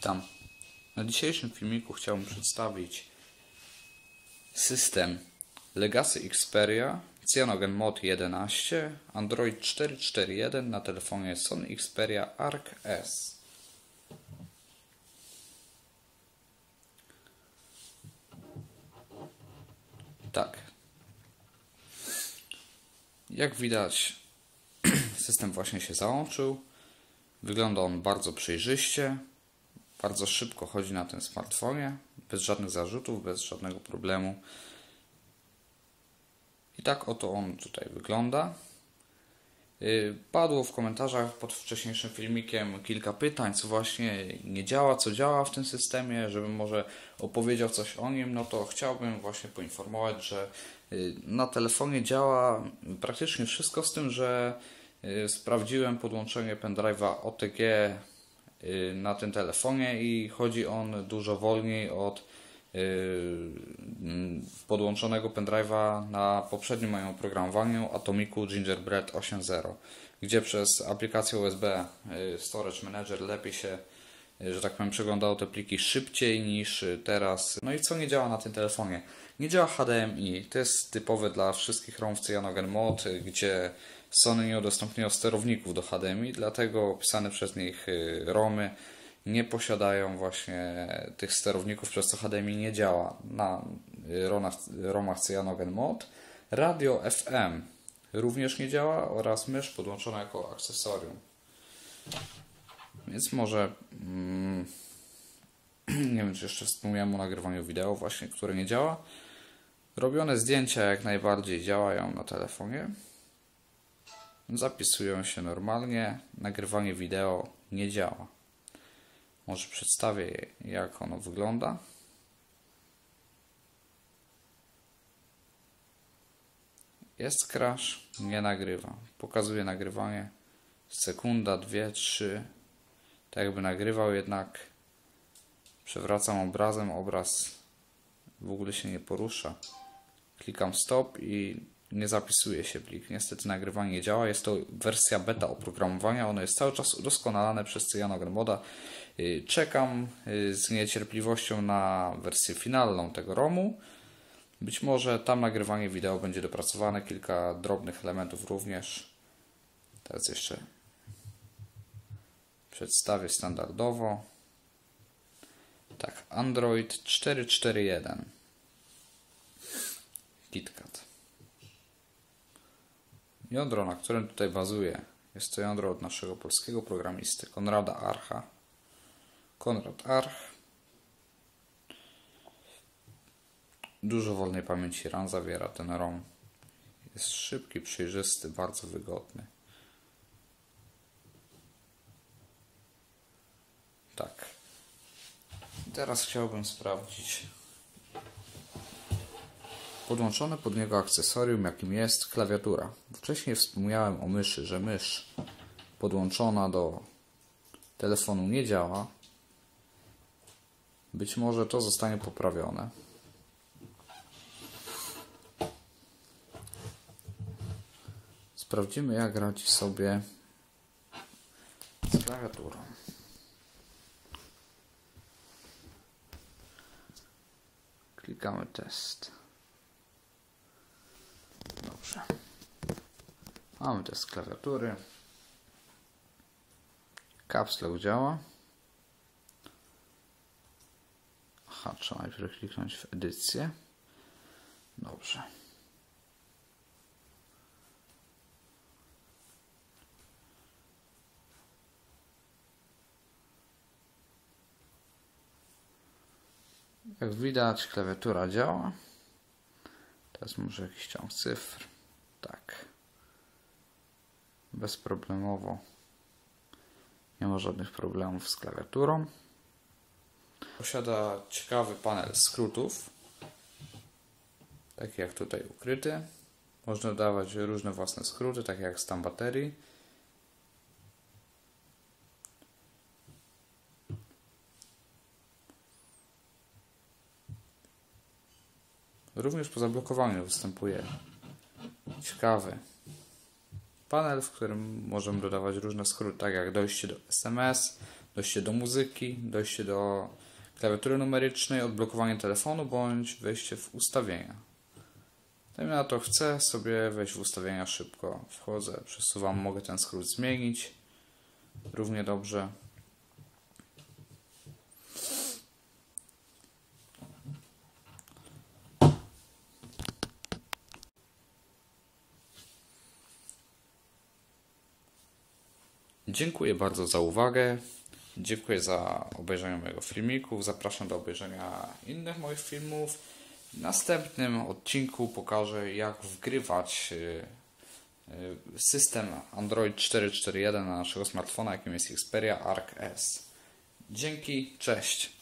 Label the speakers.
Speaker 1: Witam. Na dzisiejszym filmiku chciałbym przedstawić system Legacy Xperia Cyanogen Mod 11 Android 4.4.1 na telefonie Sony Xperia Arc S. Tak. Jak widać, system właśnie się załączył. Wygląda on bardzo przejrzyście. Bardzo szybko chodzi na tym smartfonie, bez żadnych zarzutów, bez żadnego problemu. I tak oto on tutaj wygląda. Y, padło w komentarzach pod wcześniejszym filmikiem kilka pytań, co właśnie nie działa, co działa w tym systemie, żebym może opowiedział coś o nim, no to chciałbym właśnie poinformować, że y, na telefonie działa praktycznie wszystko z tym, że y, sprawdziłem podłączenie pendrive'a OTG na tym telefonie i chodzi on dużo wolniej od podłączonego pendrive'a na poprzednim moim oprogramowaniu Atomicu Gingerbread 8.0, gdzie przez aplikację USB Storage Manager lepiej się, że tak powiem, przeglądało te pliki szybciej niż teraz. No i co nie działa na tym telefonie? Nie działa HDMI. To jest typowe dla wszystkich ROM w Cyanogen Mod, gdzie Sony nie udostępniło sterowników do HDMI, dlatego pisane przez nich ROMy nie posiadają właśnie tych sterowników, przez co HDMI nie działa na ROMach, ROMach Cyanogen Mod. Radio FM również nie działa oraz mysz podłączona jako akcesorium. Więc może mm, nie wiem, czy jeszcze wspomniałem o nagrywaniu wideo właśnie, które nie działa. Robione zdjęcia jak najbardziej działają na telefonie. Zapisują się normalnie. Nagrywanie wideo nie działa. Może przedstawię jak ono wygląda. Jest crash, nie nagrywa. Pokazuje nagrywanie. Sekunda, dwie, trzy. Tak jakby nagrywał, jednak przewracam obrazem, obraz w ogóle się nie porusza. Klikam stop i nie zapisuje się plik. Niestety nagrywanie nie działa. Jest to wersja beta oprogramowania. Ono jest cały czas udoskonalane przez Cyanogen Moda. Czekam z niecierpliwością na wersję finalną tego ROMu. Być może tam nagrywanie wideo będzie dopracowane, kilka drobnych elementów również. Teraz jeszcze przedstawię standardowo. Tak, Android 4.4.1 KitKat. Jądro, na którym tutaj bazuje, jest to jądro od naszego polskiego programisty Konrada Archa. Konrad Arch. Dużo wolnej pamięci RAM zawiera ten ROM. Jest szybki, przejrzysty, bardzo wygodny. Tak. Teraz chciałbym sprawdzić podłączone pod niego akcesorium, jakim jest klawiatura. Wcześniej wspomniałem o myszy, że mysz podłączona do telefonu nie działa. Być może to zostanie poprawione. Sprawdzimy, jak radzi sobie z klawiaturą. Klikamy test. Dobrze. Mamy test klawiatury. Caps Lock działa. Aha, trzeba najpierw kliknąć w edycję. Dobrze. Jak widać, klawiatura działa. Teraz może jakiś ciąg cyfr. Tak. Bezproblemowo. Nie ma żadnych problemów z klawiaturą. Posiada ciekawy panel skrótów. Taki jak tutaj ukryty. Można dodawać różne własne skróty, takie jak stan baterii. Również po zablokowaniu występuje ciekawy panel, w którym możemy dodawać różne skróty, tak jak dojście do SMS, dojście do muzyki, dojście do klawiatury numerycznej, odblokowanie telefonu bądź wejście w ustawienia. Dajmy na to chcę sobie wejść w ustawienia szybko. Wchodzę, przesuwam, mogę ten skrót zmienić. Równie dobrze. Dziękuję bardzo za uwagę. Dziękuję za obejrzenie mojego filmiku. Zapraszam do obejrzenia innych moich filmów. W następnym odcinku pokażę, jak wgrywać y, y, system Android 4.4.1 na naszego smartfona, jakim jest Xperia Arc S. Dzięki, cześć.